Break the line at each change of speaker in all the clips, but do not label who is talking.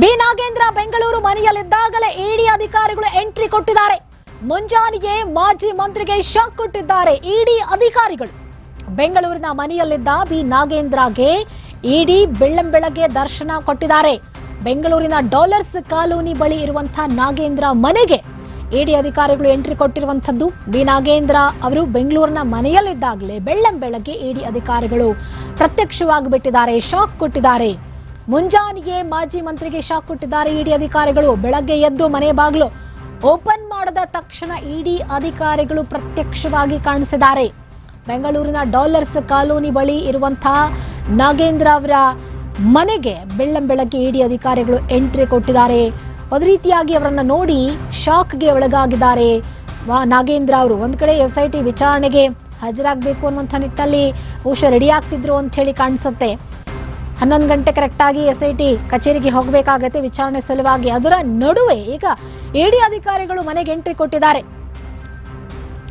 B Nagendra Bengaluru ಮನೆಯಲ್ಲಿದ್ದಾಗಲೇ ED ಅಧಿಕಾರಿಗಳು entry ಕೊಟ್ಟಿದ್ದಾರೆ. ಮುಂಜಾನೆಯೇ ಮಾಜಿ ಮಂತ್ರಿಗೆ ಶಾಕ್ ಕೊಟ್ಟಿದ್ದಾರೆ ಇಡಿ ಅಧಿಕಾರಿಗಳು. ಬೆಂಗಳೂರಿನ ಮನೆಯಲ್ಲಿದ್ದ ಬಿ ನಾಗೇಂದ್ರಗೆ ಇಡಿ ಬೆಳ್ಳಂಬೆಳಗ್ಗೆ ದರ್ಶನ ಕೊಟ್ಟಿದ್ದಾರೆ. ಬೆಂಗಳೂರಿನ ಡಾಲರ್ಸ್ ಕಾಲೋನಿ ಬಳಿ ಇರುವಂತಹ ನಾಗೇಂದ್ರ ಮನೆಗೆ ಇಡಿ ಅಧಿಕಾರಿಗಳು ಎಂಟ್ರಿ ಕೊಟ್ಟಿರುವಂತದ್ದು ಬಿ ನಾಗೇಂದ್ರ ಅವರು ಬೆಂಗಳೂರಿನ ಮನೆಯಲ್ಲಿದ್ದಾಗಲೇ ಬೆಳ್ಳಂಬೆಳಗ್ಗೆ ಇಡಿ ಅಧಿಕಾರಿಗಳು ಪ್ರತ್ಯಕ್ಷವಾಗಿ ಬಿಟ್ಟಿದ್ದಾರೆ, ಶಾಕ್ ಕೊಟ್ಟಿದ್ದಾರೆ. ಮುಂಜಾನೆಯೇ ಮಾಜಿ ಮಂತ್ರಿಗೆ ಶಾಕ್ ಕೊಟ್ಟಿದ್ದಾರೆ ಇಡಿ ಅಧಿಕಾರಿಗಳು. ಬೆಳಗ್ಗೆ ಎದ್ದು ಮನೆ ಬಾಗಿಲು ಓಪನ್ ಮಾಡದ ತಕ್ಷಣ ಇಡಿ ಅಧಿಕಾರಿಗಳು ಪ್ರತ್ಯಕ್ಷವಾಗಿ ಕಾಣಿಸಿದ್ದಾರೆ. ಬೆಂಗಳೂರಿನ ಡಾಲರ್ಸ್ ಕಾಲೋನಿ ಬಳಿ ಇರುವಂತಹ ನಾಗೇಂದ್ರ ಅವರ ಮನೆಗೆ ಬೆಳ್ಳಂಬೆಳಗ್ಗೆ ಇಡಿ ಅಧಿಕಾರಿಗಳು ಎಂಟ್ರಿ ಕೊಟ್ಟಿದ್ದಾರೆ. ಒಂದು ರೀತಿಯಾಗಿ ಅವರನ್ನು ನೋಡಿ ಶಾಕ್ಗೆ ಒಳಗಾಗಿದ್ದಾರೆ. ವಾ, ನಾಗೇಂದ್ರ ಅವರು ಒಂದು ಕಡೆ ಎಸ್ ವಿಚಾರಣೆಗೆ ಹಾಜರಾಗಬೇಕು ಅನ್ನುವಂಥ ನಿಟ್ಟಲ್ಲಿ ಬಹುಶಃ ರೆಡಿ ಆಗ್ತಿದ್ರು ಅಂತ ಹೇಳಿ ಕಾಣಿಸುತ್ತೆ. ಹನ್ನೊಂದು ಗಂಟೆ ಕರೆಕ್ಟಾಗಿ ಎಸ್ ಐ ಟಿ ಕಚೇರಿಗೆ ಹೋಗಬೇಕಾಗತ್ತೆ. ವಿಚಾರಣೆ ಸಲುವಾಗಿ ಅದರ ನಡುವೆ ಈಗ ಇಡಿ ಅಧಿಕಾರಿಗಳು ಮನೆಗೆ ಎಂಟ್ರಿ ಕೊಟ್ಟಿದ್ದಾರೆ.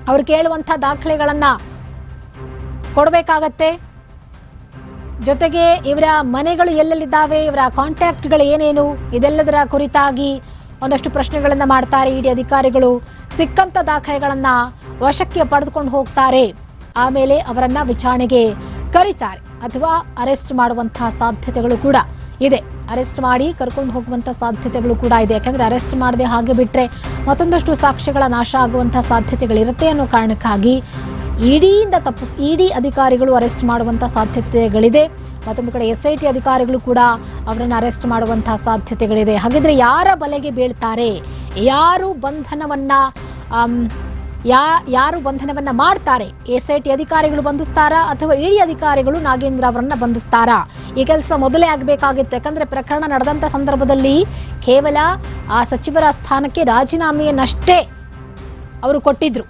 ಅವರು ಕೇಳುವಂಥ ದಾಖಲೆಗಳನ್ನ ಕೊಡಬೇಕಾಗತ್ತೆ. ಜೊತೆಗೆ ಇವರ ಮನೆಗಳು ಎಲ್ಲೆಲ್ಲಿದ್ದಾವೆ, ಇವರ ಕಾಂಟ್ಯಾಕ್ಟ್ಗಳು ಏನೇನು, ಇದೆಲ್ಲದರ ಕುರಿತಾಗಿ ಒಂದಷ್ಟು ಪ್ರಶ್ನೆಗಳನ್ನು ಮಾಡ್ತಾರೆ ಇಡಿ ಅಧಿಕಾರಿಗಳು. ಸಿಕ್ಕಂತ ದಾಖಲೆಗಳನ್ನು ವಶಕ್ಕೆ ಪಡೆದುಕೊಂಡು ಹೋಗ್ತಾರೆ. ಆಮೇಲೆ ಅವರನ್ನ ವಿಚಾರಣೆಗೆ ಕರೀತಾರೆ. ಅಥವಾ ಅರೆಸ್ಟ್ ಮಾಡುವಂತಹ ಸಾಧ್ಯತೆಗಳು ಕೂಡ ಇದೆ. ಅರೆಸ್ಟ್ ಮಾಡಿ, ಕರ್ಕೊಂಡು ಹೋಗುವಂತ ಸಾಧ್ಯತೆಗಳು ಕೂಡ ಇದೆ. ಯಾಕಂದ್ರೆ ಅರೆಸ್ಟ್ ಮಾಡದೆ ಹಾಗೆ ಬಿಟ್ಟರೆ ಮತ್ತೊಂದಷ್ಟು ಸಾಕ್ಷ್ಯಗಳ ನಾಶ ಆಗುವಂತಹ ಸಾಧ್ಯತೆಗಳಿರುತ್ತೆ ಅನ್ನೋ ಕಾರಣಕ್ಕಾಗಿ ಇಡಿಯಿಂದ ತಪ್ಪು, ಇಡಿ ಅಧಿಕಾರಿಗಳು ಅರೆಸ್ಟ್ ಮಾಡುವಂಥ ಸಾಧ್ಯತೆಗಳಿದೆ. ಮತ್ತೊಂದು ಕಡೆ ಎಸ್ ಐ ಟಿ ಅಧಿಕಾರಿಗಳು ಕೂಡ ಅವರನ್ನು ಅರೆಸ್ಟ್ ಮಾಡುವಂತಹ ಸಾಧ್ಯತೆಗಳಿದೆ. ಹಾಗಿದ್ರೆ ಯಾರ ಬಲೆಗೆ ಬೀಳ್ತಾರೆ? ಯಾರು ಬಂಧನವನ್ನ ಯಾ ಯಾರು ಬಂಧನವನ್ನ ಮಾಡ್ತಾರೆ? ಎಸ್ಐಟಿ ಅಧಿಕಾರಿಗಳು ಬಂಧಿಸ್ತಾರಾ ಅಥವಾ ಇಡಿ ಅಧಿಕಾರಿಗಳು ನಾಗೇಂದ್ರ ಅವರನ್ನ ಬಂಧಿಸ್ತಾರಾ? ಈ ಕೆಲಸ ಮೊದಲೇ ಆಗಬೇಕಾಗಿತ್ತು. ಯಾಕಂದ್ರೆ ಪ್ರಕರಣ ನಡೆದಂತ ಸಂದರ್ಭದಲ್ಲಿ ಕೇವಲ ಆ ಸಚಿವರ ಸ್ಥಾನಕ್ಕೆ ರಾಜೀನಾಮೆಯನ್ನಷ್ಟೇ ಅವರು ಕೊಟ್ಟಿದ್ರು.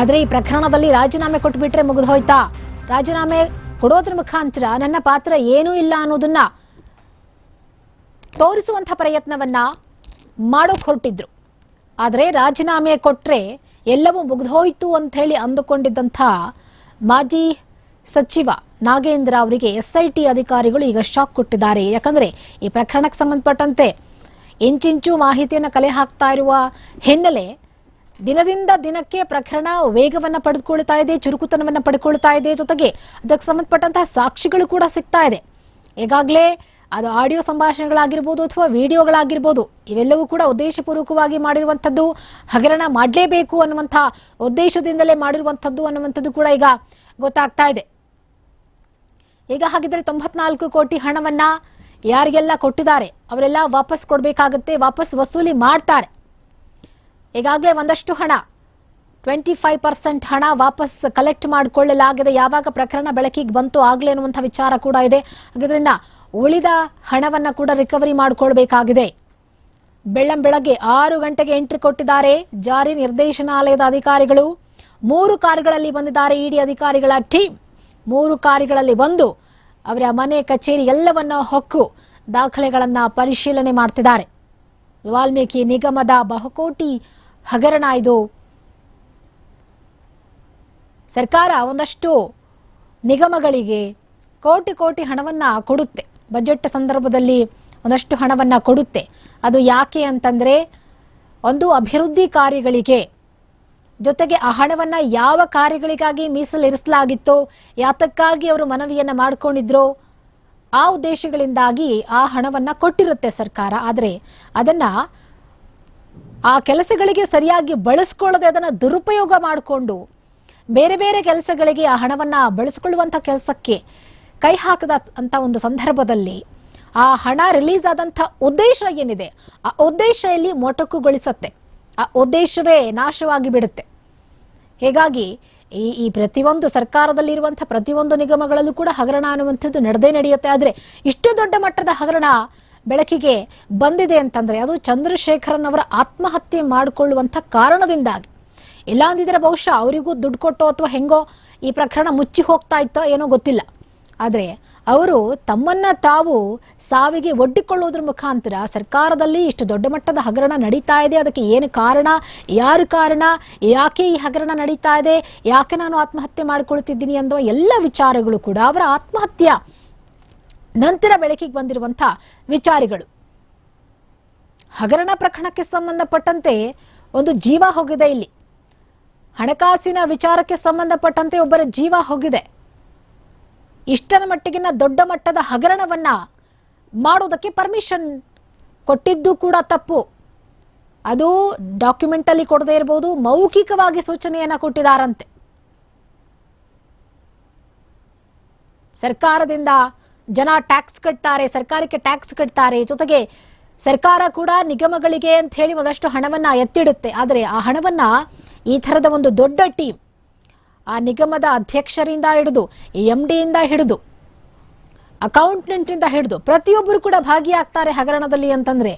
ಆದರೆ ಈ ಪ್ರಕರಣದಲ್ಲಿ ರಾಜೀನಾಮೆ ಕೊಟ್ಬಿಟ್ರೆ ಮುಗಿದು ಹೋಯ್ತಾ ರಾಜೀನಾಮೆ ಕೊಡೋದ್ರ ಮುಖಾಂತರ ನನ್ನ ಪಾತ್ರ ಏನೂ ಇಲ್ಲ ಅನ್ನೋದನ್ನ ತೋರಿಸುವಂಥ ಪ್ರಯತ್ನವನ್ನ ಮಾಡೋಕ್ ಹೊರಟಿದ್ರು. ಆದರೆ ರಾಜೀನಾಮೆ ಕೊಟ್ಟರೆ ಎಲ್ಲವೂ ಮುಗಿದೋಯ್ತು ಅಂತ ಹೇಳಿ ಅಂದುಕೊಂಡಿದ್ದಂಥ ಮಾಜಿ ಸಚಿವ ನಾಗೇಂದ್ರ ಅವರಿಗೆ ಎಸ್ಐಟಿ ಅಧಿಕಾರಿಗಳು ಈಗ ಶಾಕ್ ಕೊಟ್ಟಿದ್ದಾರೆ. ಯಾಕಂದ್ರೆ ಈ ಪ್ರಕರಣಕ್ಕೆ ಸಂಬಂಧಪಟ್ಟಂತೆ ಇಂಚಿಂಚು ಮಾಹಿತಿಯನ್ನು ಕಲೆ ಹಾಕ್ತಾ ಇರುವ ಹಿನ್ನೆಲೆ ದಿನದಿಂದ ದಿನಕ್ಕೆ ಪ್ರಕರಣ ವೇಗವನ್ನು ಪಡೆದುಕೊಳ್ತಾ ಇದೆ, ಚುರುಕುತನವನ್ನು ಪಡ್ಕೊಳ್ತಾ ಇದೆ. ಜೊತೆಗೆ ಅದಕ್ಕೆ ಸಂಬಂಧಪಟ್ಟಂತಹ ಸಾಕ್ಷಿಗಳು ಕೂಡ ಸಿಗ್ತಾ ಇದೆ. ಈಗಾಗಲೇ ಅದು ಆಡಿಯೋ ಸಂಭಾಷಣೆಗಳಾಗಿರ್ಬೋದು ಅಥವಾ ವಿಡಿಯೋಗಳಾಗಿರ್ಬೋದು, ಇವೆಲ್ಲವೂ ಕೂಡ ಉದ್ದೇಶಪೂರ್ವಕವಾಗಿ ಮಾಡಿರುವಂಥದ್ದು, ಹಗರಣ ಮಾಡಲೇಬೇಕು ಅನ್ನುವಂಥ ಉದ್ದೇಶದಿಂದಲೇ ಮಾಡಿರುವಂಥದ್ದು ಅನ್ನುವಂಥದ್ದು ಕೂಡ ಈಗ ಗೊತ್ತಾಗ್ತಾ ಇದೆ. ಈಗ ಹಾಗಿದ್ರೆ ತೊಂಬತ್ನಾಲ್ಕು ಕೋಟಿ ಹಣವನ್ನ ಯಾರಿಗೆಲ್ಲ ಕೊಟ್ಟಿದ್ದಾರೆ, ಅವರೆಲ್ಲ ವಾಪಸ್ ಕೊಡಬೇಕಾಗುತ್ತೆ, ವಾಪಸ್ ವಸೂಲಿ ಮಾಡ್ತಾರೆ. ಈಗಾಗಲೇ ಒಂದಷ್ಟು ಹಣ ಟ್ವೆಂಟಿ ಫೈವ್ ಪರ್ಸೆಂಟ್ ಹಣ ವಾಪಸ್ ಕಲೆಕ್ಟ್ ಮಾಡಿಕೊಳ್ಳಲಾಗಿದೆ. ಯಾವಾಗ ಪ್ರಕರಣ ಬೆಳಕಿಗೆ ಬಂತು ಆಗಲೇ ಅನ್ನುವಂಥ ವಿಚಾರ ಕೂಡ ಇದೆ. ಹಾಗಿದ್ರಿಂದ ಉಳಿದ ಹಣವನ್ನ ಕೂಡ ರಿಕವರಿ ಮಾಡಿಕೊಳ್ಬೇಕಾಗಿದೆ. ಬೆಳ್ಳಂ ಬೆಳಗ್ಗೆ ಆರು ಗಂಟೆಗೆ ಎಂಟ್ರಿ ಕೊಟ್ಟಿದ್ದಾರೆ ಜಾರಿ ನಿರ್ದೇಶನಾಲಯದ ಅಧಿಕಾರಿಗಳು. ಮೂರು ಕಾರುಗಳಲ್ಲಿ ಬಂದಿದ್ದಾರೆ ಇಡಿ ಅಧಿಕಾರಿಗಳ ಟೀಮ್. ಮೂರು ಕಾರುಗಳಲ್ಲಿ ಬಂದು ಅವರ ಮನೆ, ಕಚೇರಿ ಎಲ್ಲವನ್ನ ಹೊಕ್ಕು ದಾಖಲೆಗಳನ್ನ ಪರಿಶೀಲನೆ ಮಾಡ್ತಿದ್ದಾರೆ. ವಾಲ್ಮೀಕಿ ನಿಗಮದ ಬಹುಕೋಟಿ ಹಗರಣ ಇದು ಸರ್ಕಾರ ಒಂದಷ್ಟು ನಿಗಮಗಳಿಗೆ ಕೋಟಿ ಕೋಟಿ ಹಣವನ್ನು ಕೊಡುತ್ತೆ. ಬಜೆಟ್ ಸಂದರ್ಭದಲ್ಲಿ ಒಂದಷ್ಟು ಹಣವನ್ನು ಕೊಡುತ್ತೆ. ಅದು ಯಾಕೆ ಅಂತಂದರೆ ಒಂದು ಅಭಿವೃದ್ಧಿ ಕಾರ್ಯಗಳಿಗೆ ಜೊತೆಗೆ ಆ ಹಣವನ್ನು ಯಾವ ಕಾರ್ಯಗಳಿಗಾಗಿ ಮೀಸಲಿರಿಸಲಾಗಿತ್ತೋ, ಯಾತಕ್ಕಾಗಿ ಅವರು ಮನವಿಯನ್ನು ಮಾಡ್ಕೊಂಡಿದ್ರೋ, ಆ ಉದ್ದೇಶಗಳಿಂದಾಗಿ ಆ ಹಣವನ್ನು ಕೊಟ್ಟಿರುತ್ತೆ ಸರ್ಕಾರ. ಆದರೆ ಅದನ್ನು ಆ ಕೆಲಸಗಳಿಗೆ ಸರಿಯಾಗಿ ಬಳಸ್ಕೊಳ್ಳದೆ ಅದನ್ನು ದುರುಪಯೋಗ ಮಾಡಿಕೊಂಡು ಬೇರೆ ಬೇರೆ ಕೆಲಸಗಳಿಗೆ ಆ ಹಣವನ್ನ ಬಳಸಿಕೊಳ್ಳುವಂಥ ಕೆಲಸಕ್ಕೆ ಕೈ ಹಾಕದ ಅಂತ ಒಂದು ಸಂದರ್ಭದಲ್ಲಿ ಆ ಹಣ ರಿಲೀಸ್ ಆದಂಥ ಉದ್ದೇಶ ಏನಿದೆ? ಆ ಉದ್ದೇಶ ಇಲ್ಲಿ ಮೊಟಕುಗೊಳಿಸುತ್ತೆ? ಆ ಉದ್ದೇಶವೇ ನಾಶವಾಗಿ ಬಿಡುತ್ತೆ. ಹೀಗಾಗಿ ಈ ಈ ಪ್ರತಿಯೊಂದು ಸರ್ಕಾರದಲ್ಲಿರುವಂಥ ಪ್ರತಿಯೊಂದು ನಿಗಮಗಳಲ್ಲೂ ಕೂಡ ಹಗರಣ ಅನ್ನುವಂಥದ್ದು ನಡೆದೇ ನಡೆಯುತ್ತೆ. ಆದರೆ ಇಷ್ಟು ದೊಡ್ಡ ಮಟ್ಟದ ಹಗರಣ ಬೆಳಕಿಗೆ ಬಂದಿದೆ ಅಂತಂದ್ರೆ ಅದು ಚಂದ್ರಶೇಖರನ್ ಅವರ ಆತ್ಮಹತ್ಯೆ ಮಾಡಿಕೊಳ್ಳುವಂಥ ಕಾರಣದಿಂದಾಗಿ. ಇಲ್ಲ ಅಂದಿದ್ರೆ ಬಹುಶಃ ಅವರಿಗೂ ದುಡ್ಡು ಕೊಟ್ಟೋ ಅಥವಾ ಹೆಂಗೋ ಈ ಪ್ರಕರಣ ಮುಚ್ಚಿ ಹೋಗ್ತಾ ಇತ್ತೋ ಏನೋ ಗೊತ್ತಿಲ್ಲ. ಆದರೆ ಅವರು ತಮ್ಮನ್ನ ತಾವು ಸಾವಿಗೆ ಒಡ್ಡಿಕೊಳ್ಳುವುದರ ಮುಖಾಂತರ ಸರ್ಕಾರದಲ್ಲಿ ಇಷ್ಟು ದೊಡ್ಡ ಮಟ್ಟದ ಹಗರಣ ನಡೀತಾ ಇದೆ. ಅದಕ್ಕೆ ಏನು ಕಾರಣ, ಯಾರು ಕಾರಣ, ಯಾಕೆ ಈ ಹಗರಣ ನಡೀತಾ ಇದೆ, ಯಾಕೆ ನಾನು ಆತ್ಮಹತ್ಯೆ ಮಾಡಿಕೊಳ್ತಿದ್ದೀನಿ ಅನ್ನೋ ಎಲ್ಲ ವಿಚಾರಗಳು ಕೂಡ ಅವರ ಆತ್ಮಹತ್ಯೆ ನಂತರ ಬೆಳಕಿಗೆ ಬಂದಿರುವಂಥ ವಿಚಾರಗಳು. ಹಗರಣ ಪ್ರಕರಣಕ್ಕೆ ಸಂಬಂಧಪಟ್ಟಂತೆ ಒಂದು ಜೀವ ಹೋಗಿದೆ ಇಲ್ಲಿ. ಹಣಕಾಸಿನ ವಿಚಾರಕ್ಕೆ ಸಂಬಂಧಪಟ್ಟಂತೆ ಒಬ್ಬರ ಜೀವ ಹೋಗಿದೆ. ಇಷ್ಟನ ಮಟ್ಟಿಗಿನ ದೊಡ್ಡ ಮಟ್ಟದ ಹಗರಣವನ್ನ ಮಾಡೋದಕ್ಕೆ ಪರ್ಮಿಷನ್ ಕೊಟ್ಟಿದ್ದು ಕೂಡ ತಪ್ಪು. ಅದು ಡಾಕ್ಯುಮೆಂಟ್ ಅಲ್ಲಿ ಕೊಡದೇ ಇರಬಹುದು ಮೌಖಿಕವಾಗಿ ಸೂಚನೆಯನ್ನು ಕೊಟ್ಟಿದ್ದಾರಂತೆ. ಸರ್ಕಾರದಿಂದ ಜನ ಟ್ಯಾಕ್ಸ್ ಕಟ್ತಾರೆ, ಸರ್ಕಾರಕ್ಕೆ ಟ್ಯಾಕ್ಸ್ ಕಟ್ತಾರೆ, ಜೊತೆಗೆ ಸರ್ಕಾರ ಕೂಡ ನಿಗಮಗಳಿಗೆ ಅಂತ ಹೇಳಿ ಒಂದಷ್ಟು ಹಣವನ್ನ ಎತ್ತಿಡುತ್ತೆ. ಆದರೆ ಆ ಹಣವನ್ನ ಈ ಥರದ ಒಂದು ದೊಡ್ಡ ಟೀಮ್ ಆ ನಿಗಮದ ಅಧ್ಯಕ್ಷರಿಂದ ಹಿಡಿದು, ಎಂ ಡಿಯಿಂದ ಹಿಡಿದು ಅಕೌಂಟೆಂಟ್ನಿಂದ ಹಿಡಿದು ಪ್ರತಿಯೊಬ್ಬರು ಕೂಡ ಭಾಗಿಯಾಗ್ತಾರೆ ಹಗರಣದಲ್ಲಿ ಅಂತಂದ್ರೆ.